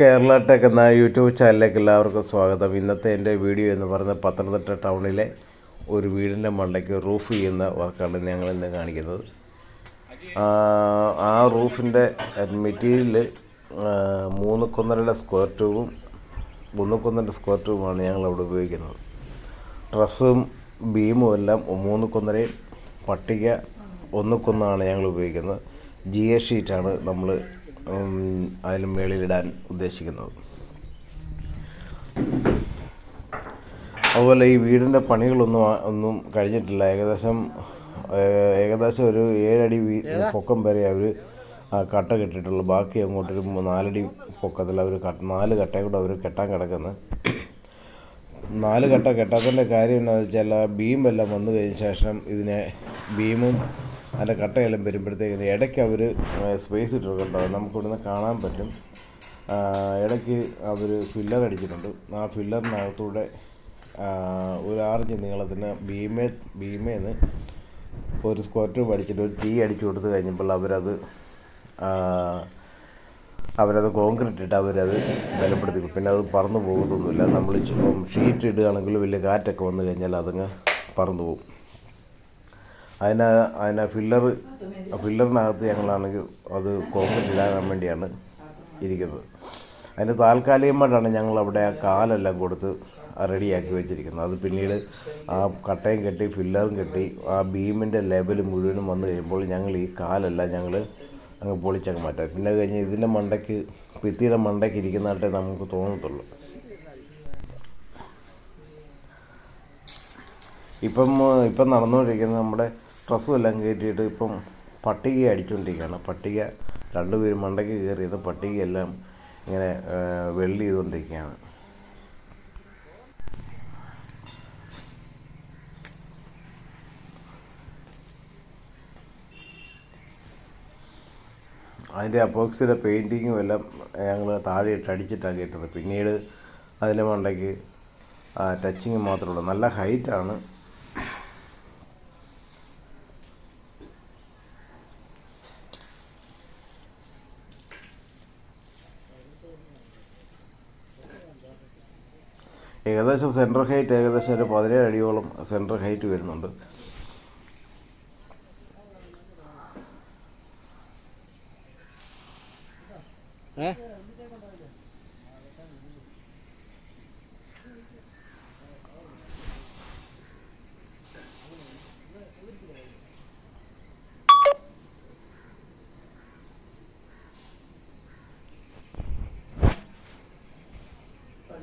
Kerala tech എന്ന YouTube ചാനലിലേക്ക് എല്ലാവർക്കും സ്വാഗതം. ഇന്നത്തെ എന്റെ വീഡിയോ എന്ന് പറയുന്നത് പത്തനംതിട്ട ടൗണിലെ ഒരു വീടിന്റെ മണ്ടയ്ക്ക് റൂഫ് ചെയ്യുന്ന വർക്കാണ് ഞങ്ങൾ ഇന്ന് കാണിക്കുന്നത്. ആ, റൂഫിന്റെ മെറ്റീരിയൽ മൂന്ന് കൊന്നരയുടെ സ്ക്വയർ ട്യൂബും ഒന്ന് കൊന്നര സ്ക്വയർ ട്യൂബുമാണ് ഞങ്ങൾ അവിടെ ഉപയോഗിക്കുന്നത്. ഡ്രസ്സും ബീമും എല്ലാം മൂന്ന് കൊന്നരയും പട്ടിക ഒന്ന് കുന്നാണ് ഞങ്ങൾ ഉപയോഗിക്കുന്നത്. ജി എ ഷീറ്റാണ് നമ്മൾ അതിന് മേളിലിടാൻ ഉദ്ദേശിക്കുന്നത്. അതുപോലെ ഈ വീടിന്റെ പണികളൊന്നും ഒന്നും കഴിഞ്ഞിട്ടില്ല. ഏകദേശം ഏകദേശം ഒരു ഏഴടി വീ പൊക്കം വരെ അവർ കട്ട കെട്ടിട്ടുള്ളൂ ബാക്കി അങ്ങോട്ടൊരു നാലടി പൊക്കത്തിൽ അവർ കട്ട നാല് കട്ടയും കൂടെ അവർ കെട്ടാൻ കിടക്കുന്നത് നാല് കട്ട കെട്ടാത്തതിന്റെ കാര്യം എന്താണെന്ന് വെച്ചാൽ ബീമെല്ലാം വന്നു കഴിഞ്ഞ ശേഷം ഇതിനെ ബീമും അതിന്റെ കട്ടയെല്ലാം വരുമ്പോഴത്തേക്കും ഇടയ്ക്ക് അവർ സ്പേസ് ഇട്ടിട്ടുണ്ട് അത് നമുക്ക് ഇവിടുന്ന് കാണാൻ പറ്റും. ഇടയ്ക്ക് അവർ ഫില്ലർ അടിച്ചിട്ടുണ്ട്. ആ ഫില്ലറിനകത്തൂടെ ഒരു ആറിഞ്ച് നീളത്തിന് ബീമേ ബീമേന്ന് ഒരു സ്ക്വയർ ട്യൂബ് അടിച്ചിട്ട് ഒരു ടീ അടിച്ചു കൊടുത്ത് കഴിഞ്ഞപ്പോൾ അവരത് അവരത് കോൺക്രീറ്റ് ഇട്ട് അവരത് ബലപ്പെടുത്തി. പിന്നെ അത് പറന്നു പോകുന്നൊന്നുമില്ല നമ്മൾ ഷീറ്റ് ഇടുകയാണെങ്കിൽ വലിയ കാറ്റൊക്കെ വന്നു കഴിഞ്ഞാൽ അതങ്ങ് പറന്നു പോകും. അതിന് അതിന് ഫില്ലർ ഫില്ലറിനകത്ത് ഞങ്ങളാണെങ്കിൽ അത് കോൺക്രീറ്റ് ഇടാൻ വേണ്ടിയാണ് ഇരിക്കുന്നത്. അതിന് താൽക്കാലികമായിട്ടാണ് ഞങ്ങൾ അവിടെ ആ കാലെല്ലാം കൊടുത്ത് റെഡിയാക്കി വെച്ചിരിക്കുന്നത്. അത് പിന്നീട് ആ കട്ടയും കെട്ടി ഫില്ലറും കെട്ടി ആ ബീമിന്റെ ലെവൽ മുഴുവനും വന്നു കഴിയുമ്പോൾ ഞങ്ങൾ ഈ കാലെല്ലാം ഞങ്ങൾ അങ്ങ് പൊളിച്ചങ്ങ് മാറ്റാം. പിന്നെ കഴിഞ്ഞ് ഇതിന്റെ മണ്ടയ്ക്ക് ഭിത്തിയുടെ മണ്ടയ്ക്ക് ഇരിക്കുന്നതായിട്ടേ നമുക്ക് തോന്നത്തുള്ളൂ. ഇപ്പം ഇപ്പം നടന്നുകൊണ്ടിരിക്കുന്നത് നമ്മുടെ ഡ്രസ്സും എല്ലാം കയറ്റിയിട്ട് ഇപ്പം പട്ടിക അടിച്ചുകൊണ്ടിരിക്കുകയാണ് പട്ടിക രണ്ട് രണ്ടുപേരും മണ്ടയ്ക്ക് കയറിയത് പട്ടികയെല്ലാം ഇങ്ങനെ വെള്ളി ചെയ്തുകൊണ്ടിരിക്കുകയാണ് അതിന്റെ അപ്പോക്സിയുടെ പെയിന്റിങ്ങും എല്ലാം ഞങ്ങൾ താഴെ ഇട്ട് അടിച്ചിട്ടാണ് കയറ്റുന്നത്. പിന്നീട് അതിന്റെ മണ്ടയ്ക്ക് ടച്ചിങ് മാത്രമേ ഉള്ളൂ. നല്ല ഹൈറ്റാണ്. ഏകദേശം സെൻട്രൽ ഹൈറ്റ് ഏകദേശം ഒരു പതിനേഴ് അടിയോളം സെൻട്രൽ ഹൈറ്റ് വരുന്നുണ്ട്.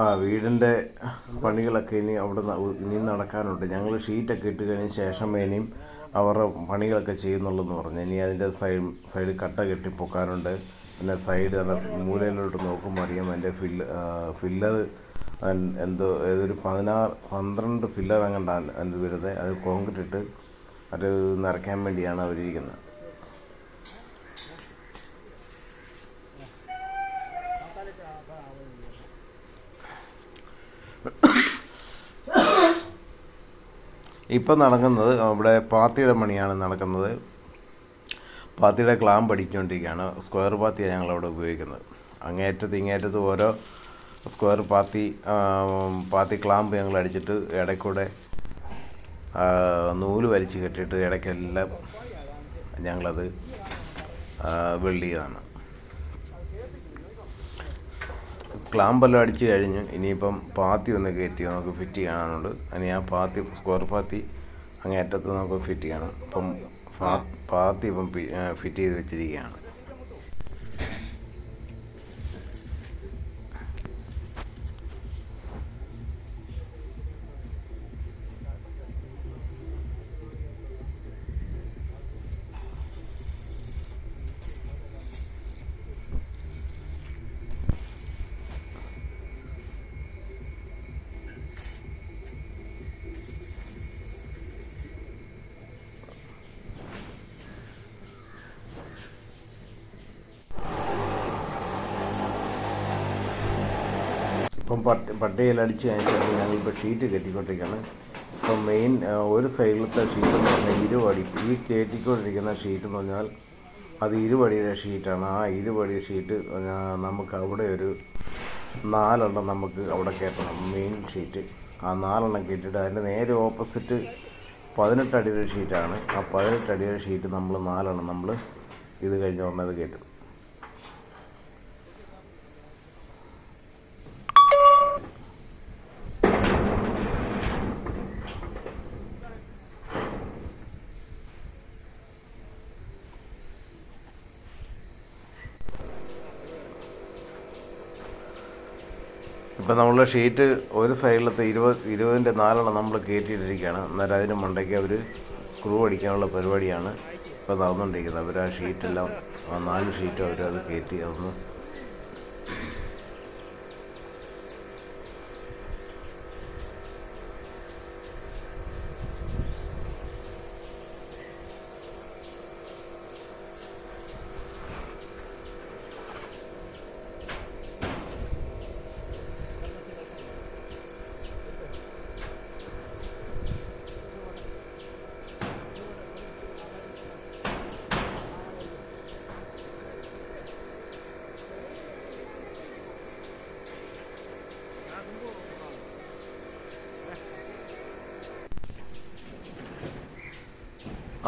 ആ വീടിന്റെ പണികളൊക്കെ ഇനി അവിടെ ഇനിയും ഇനി നടക്കാനുണ്ട്. ഞങ്ങൾ ഷീറ്റൊക്കെ ഇട്ട് കഴിഞ്ഞ ശേഷം ഇനിയും അവരുടെ പണികളൊക്കെ ചെയ്യുന്നുള്ളൂ എന്ന് പറഞ്ഞു. ഇനി അതിന്റെ സൈഡ് സൈഡ് കട്ട കെട്ടി പൊക്കാനുണ്ട്. പിന്നെ സൈഡ് മൂലയിലോട്ട് നോക്കുമ്പോൾ അറിയാം അതിന്റെ ഫില്ല് ഫില്ലർ എന്തോ ഏതൊരു പതിനാറ് പന്ത്രണ്ട് ഫില്ലർ അങ്ങോട്ടാണ് എന്ത് വരുന്നത് അത് കോൺക്രീറ്റ് ഇട്ട് അത് നിറയ്ക്കാൻ വേണ്ടിയാണ് അവരിരിക്കുന്നത്. ഇപ്പം നടക്കുന്നത് ഇവിടെ പാത്തിയുടെ മണിയാണ് നടക്കുന്നത്. പാത്തിയുടെ ക്ലാം അടിച്ചുകൊണ്ടിരിക്കുകയാണ് സ്ക്വയർ പാത്തിയാണ് ഞങ്ങളവിടെ ഉപയോഗിക്കുന്നത്. അങ്ങേറ്റത്ത് ഇങ്ങേറ്റത്ത് ഓരോ സ്ക്വയർ പാത്തി പാത്തി ക്ലാമ്പ് ഞങ്ങൾ അടിച്ചിട്ട് ഇടയ്ക്കൂടെ നൂൽ വലിച്ച് കെട്ടിയിട്ട് ഇടയ്ക്കെല്ലാം ഞങ്ങളത് വെള്ളിയതാണ് ക്ലാമ്പെല്ലാം അടിച്ച് കഴിഞ്ഞ് ഇനിയിപ്പം പാത്തി ഒന്ന് കയറ്റി നമുക്ക് ഫിറ്റ് ചെയ്യാനുണ്ട്. ഇനി ആ പാത്തി സ്ക്വയർ പാത്തി അങ്ങേ അറ്റത്ത് നമുക്ക് ഫിറ്റ് ചെയ്യണം. ഇപ്പം പാ- പാത്തി ഇപ്പം ഫിറ്റ് ചെയ്ത് വെച്ചിരിക്കുകയാണ്. ഇപ്പം പട്ട പട്ടയിലടിച്ച് കഴിഞ്ഞാൽ ഞങ്ങളിപ്പോൾ ഷീറ്റ് കെട്ടിക്കൊണ്ടിരിക്കുകയാണ്. ഇപ്പം മെയിൻ ഒരു സൈഡിലത്തെ ഷീറ്റ് എന്ന് പറഞ്ഞാൽ ഇരുപടി ഈ കയറ്റിക്കൊണ്ടിരിക്കുന്ന ഷീറ്റ് എന്ന് പറഞ്ഞാൽ അത് ഇരുപടിയുടെ ഷീറ്റാണ് ആ ഇരുപടി ഷീറ്റ് നമുക്ക് അവിടെ ഒരു നാലെണ്ണം നമുക്ക് അവിടെ കയറ്റണം മെയിൻ ഷീറ്റ് ആ നാലെണ്ണം കയറ്റിയിട്ട് അതിന്റെ നേരെ ഓപ്പോസിറ്റ് പതിനെട്ട് അടിയുടെ ഷീറ്റാണ് ആ പതിനെട്ട് അടിയുടെ ഷീറ്റ് നമ്മൾ നാലെണ്ണം നമ്മൾ ഇത് കഴിഞ്ഞ് വന്നത് കയറ്റും. ഇപ്പം നമ്മൾ ഷീറ്റ് ഒരു സൈഡിലത്തെ ഇരുപത് ഇരുപതിന്റെ നാലെണ്ണം നമ്മൾ കയറ്റിയിട്ടിരിക്കുകയാണ് അന്നേരം അതിന് മണ്ടയ്ക്ക് അവർ സ്ക്രൂ അടിക്കാനുള്ള പരിപാടിയാണ് ഇപ്പോൾ നടന്നുകൊണ്ടിരിക്കുന്നത് അവർ ആ ഷീറ്റെല്ലാം നാല് ഷീറ്റും അവർ അത് കയറ്റി അതൊന്ന്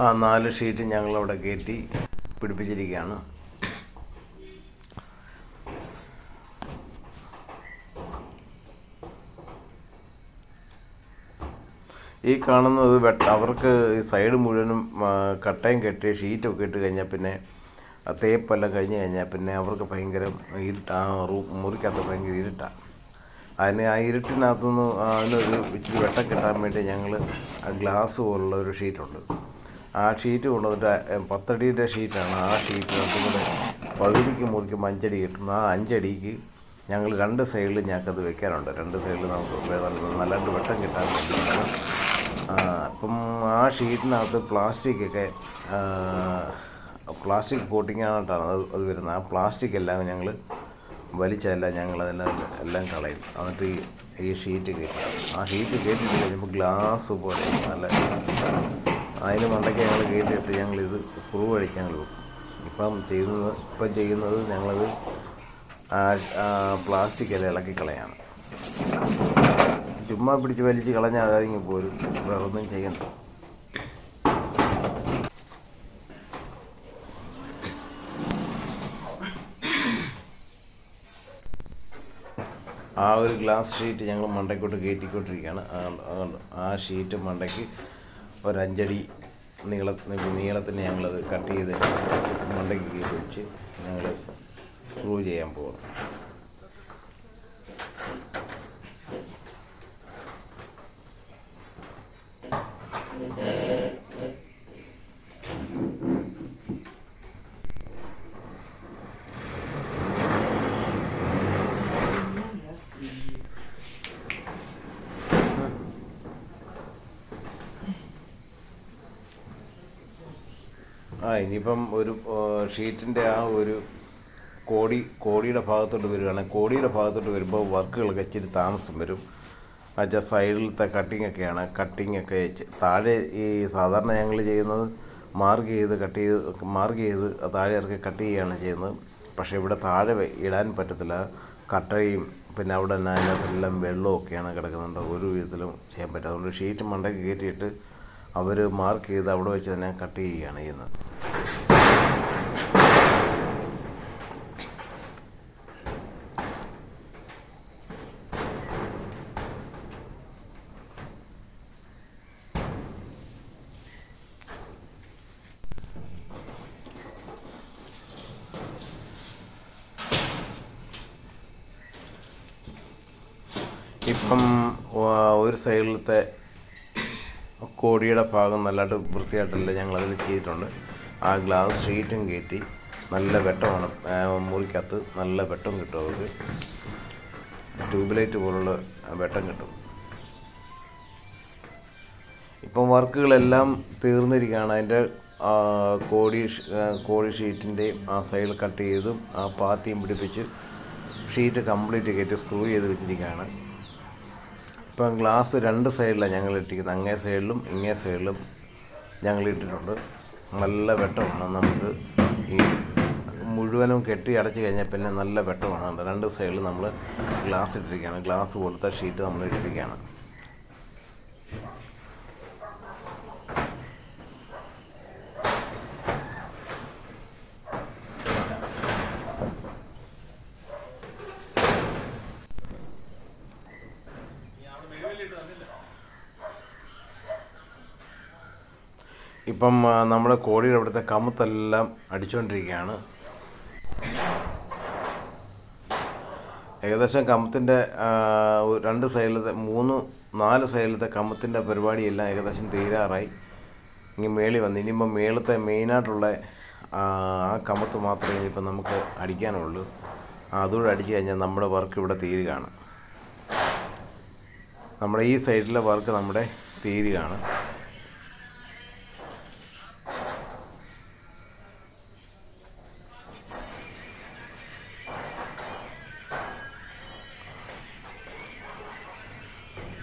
ആ നാല് ഷീറ്റ് ഞങ്ങളവിടെ കയറ്റി പിടിപ്പിച്ചിരിക്കുകയാണ്. ഈ കാണുന്നത് വെട്ട അവർക്ക് സൈഡ് മുഴുവനും കട്ടയും കെട്ടി ഷീറ്റൊക്കെ ഇട്ട് കഴിഞ്ഞാൽ പിന്നെ തേപ്പെല്ലാം കഴിഞ്ഞ് കഴിഞ്ഞാൽ പിന്നെ അവർക്ക് ഭയങ്കര ഇരുട്ട് റൂ മുറിക്കകത്ത് ഭയങ്കര ഇരുട്ടാണ് അതിന് ആ ഇരുട്ടിനകത്തുനിന്ന് അതിനൊരു ഇച്ചിരി വെട്ടം കിട്ടാൻ വേണ്ടി ഞങ്ങൾ ഗ്ലാസ് പോലുള്ള ഒരു ഷീറ്റുണ്ട്. ആ ഷീറ്റ് കൊണ്ടുവന്നിട്ട് പത്തടിയുടെ ഷീറ്റാണ്. ആ ഷീറ്റ് കൂടെ പകുതിക്ക് മുറിക്ക് അഞ്ചടി കിട്ടും ആ അഞ്ചടിക്ക് ഞങ്ങൾ രണ്ട് സൈഡിൽ ഞങ്ങൾക്കത് വെക്കാനുണ്ട്. രണ്ട് സൈഡിൽ നമുക്ക് നല്ല- നല്ലതായിട്ട് വെട്ടം കിട്ടാൻ വേണ്ടിയിട്ടാണ്. അപ്പം ആ ഷീറ്റിനകത്ത് പ്ലാസ്റ്റിക്കൊക്കെ പ്ലാസ്റ്റിക് കോട്ടിങ്ങായിട്ടാണ് അത് അത് വരുന്നത്. ആ പ്ലാസ്റ്റിക് എല്ലാം ഞങ്ങൾ വലിച്ചതെല്ലാം ഞങ്ങൾ അതെല്ലാം എല്ലാം കളയും. എന്നിട്ട് ഈ ഈ ഷീറ്റ് കയറ്റി. ആ ഷീറ്റ് കയറ്റിട്ട് കഴിഞ്ഞപ്പോൾ ഗ്ലാസ് പോലെ നല്ല അതിന് മണ്ടയ്ക്ക് ഞങ്ങൾ കയറ്റിയിട്ട് ഞങ്ങളിത് സ്ക്രൂ അടിച്ച് ഞങ്ങൾ ഇപ്പം ചെയ്യുന്നത് ഇപ്പം ചെയ്യുന്നത് ഞങ്ങളത് പ്ലാസ്റ്റിക് എല്ലാം ഇളക്കി കളയാണ്. ചുമ്മാ പിടിച്ച് വലിച്ച് കളഞ്ഞാൽ അതായത് പോരും. വേറെ ഒന്നും ചെയ്യണ്ട. ആ ഒരു ഗ്ലാസ് ഷീറ്റ് ഞങ്ങൾ മണ്ടയ്ക്കോട്ട് കയറ്റിക്കൊണ്ടിരിക്കുകയാണ് ആ ഷീറ്റ് മണ്ടയ്ക്ക് ഒരഞ്ചടി നീള നീളത്തിന് ഞങ്ങളത് കട്ട് ചെയ്ത് മണ്ടയ്ക്ക് വെച്ച് ഞങ്ങൾ സ്ക്രൂ ചെയ്യാൻ പോകുന്നു ആ ഇനിയിപ്പം ഒരു ഷീറ്റിന്റെ ആ ഒരു കോടി കോടിയുടെ ഭാഗത്തോട്ട് വരികയാണെങ്കിൽ കോടിയുടെ ഭാഗത്തോട്ട് വരുമ്പോൾ വർക്കുകളൊക്കെ ഇച്ചിരി താമസം വരും. എന്നുവെച്ചാൽ സൈഡിലത്തെ ഒക്കെ ചെ- താഴെ ഈ സാധാരണ ഞങ്ങൾ ചെയ്യുന്നത് മാർക്ക് ചെയ്ത് കട്ട് ചെയ്ത് മാർക്ക് ചെയ്ത് താഴെ ഇറക്കി കട്ട് ചെയ്യുകയാണ് ചെയ്യുന്നത്. പക്ഷേ ഇവിടെ താഴെ ഇടാൻ പറ്റത്തില്ല. കട്ടയും പിന്നെ അവിടെ തന്നെ അതിനകത്തെല്ലാം വെള്ളമൊക്കെയാണ് കിടക്കുന്നുണ്ട്. ഒരു വിധത്തിലും ചെയ്യാൻ പറ്റാത്തതുകൊണ്ട് ഷീറ്റ് മണ്ടയ്ക്ക് കയറ്റിയിട്ട് അവർ മാർക്ക് ചെയ്ത് അവിടെ വെച്ച് തന്നെ കട്ട് ചെയ്യുകയാണ് ചെയ്യുന്നത്. ഇപ്പം ഒരു സൈഡിലത്തെ കോടിയുടെ ഭാഗം നല്ലതായിട്ട് വൃത്തിയായിട്ടല്ല ഞങ്ങൾ അതിൽ ചെയ്തിട്ടുണ്ട്. ആ ഗ്ലാസ് ഷീറ്റും കയറ്റി നല്ല വെട്ടമാണ്. മുറിക്കകത്ത് നല്ല വെട്ടം കിട്ടും അവർക്ക്. ട്യൂബ് ലൈറ്റ് പോലുള്ള വെട്ടം കിട്ടും. ഇപ്പം വർക്കുകളെല്ലാം തീർന്നിരിക്കുകയാണ്. അതിന്റെ കോടി കോടി ഷീറ്റിന്റെയും ആ സൈഡിൽ കട്ട് ചെയ്തും ആ പാത്തിയും പിടിപ്പിച്ച് ഷീറ്റ് കംപ്ലീറ്റ് കയറ്റി സ്ക്രൂ ചെയ്ത് വെച്ചിരിക്കുകയാണ്. ഇപ്പം ഗ്ലാസ് രണ്ട് സൈഡിലാണ് ഞങ്ങൾ ഇട്ടിരിക്കുന്നത്. അങ്ങേ സൈഡിലും ഇങ്ങേ സൈഡിലും ഞങ്ങൾ ഇട്ടിട്ടുണ്ട്. നല്ല വെട്ടമാണ്. നമുക്ക് ഈ മുഴുവനും കെട്ടി അടച്ചു കഴിഞ്ഞാൽ പിന്നെ നല്ല വെട്ടമാണ്. രണ്ട് സൈഡിൽ നമ്മൾ ഗ്ലാസ് ഇട്ടിരിക്കുകയാണ്. ഗ്ലാസ് പോലത്തെ ഷീറ്റ് നമ്മൾ ഇട്ടിരിക്കുകയാണ്. ഇപ്പം നമ്മുടെ കോടിയുടെ അവിടുത്തെ കമുത്തെല്ലാം അടിച്ചുകൊണ്ടിരിക്കുകയാണ് ഏകദേശം കമ്പത്തിന്റെ രണ്ട് സൈഡിലത്തെ മൂന്ന് നാല് സൈഡിലത്തെ കമ്പത്തിന്റെ പരിപാടിയെല്ലാം ഏകദേശം തീരാറായി. ഇനി മേളി വന്നു ഇനിയിപ്പം മേളത്തെ മെയിനായിട്ടുള്ള ആ കമത്ത് മാത്രമേ ഇപ്പം നമുക്ക് അടിക്കാനുള്ളൂ. അതുകൂടെ അടിച്ചു കഴിഞ്ഞാൽ നമ്മുടെ വർക്ക് ഇവിടെ തീരുകയാണ്. നമ്മുടെ ഈ സൈഡിലെ വർക്ക് നമ്മുടെ തീരുകയാണ്.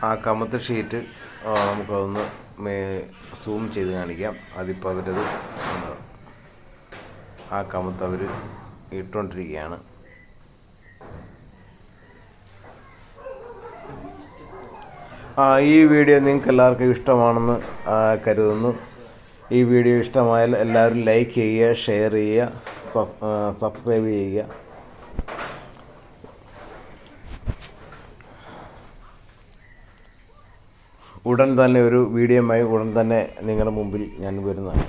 ആ കമത്ത് ഷീറ്റ് നമുക്കതൊന്ന് സൂം ചെയ്ത് കാണിക്കാം. അതിപ്പോൾ അവരത് ആ കമത്ത് അവർ ഇട്ടുകൊണ്ടിരിക്കുകയാണ് ആ ഈ വീഡിയോ നിങ്ങൾക്ക് എല്ലാവർക്കും ഇഷ്ടമാണെന്ന് കരുതുന്നു. ഈ വീഡിയോ ഇഷ്ടമായാൽ എല്ലാവരും ലൈക്ക് ചെയ്യുക ഷെയർ ചെയ്യുക സബ്സ്ക്രൈബ് ചെയ്യുക. ഉടൻ തന്നെ ഒരു വീഡിയോയുമായി ഉടൻ തന്നെ നിങ്ങളുടെ മുമ്പിൽ ഞാൻ വരുന്നതാണ്.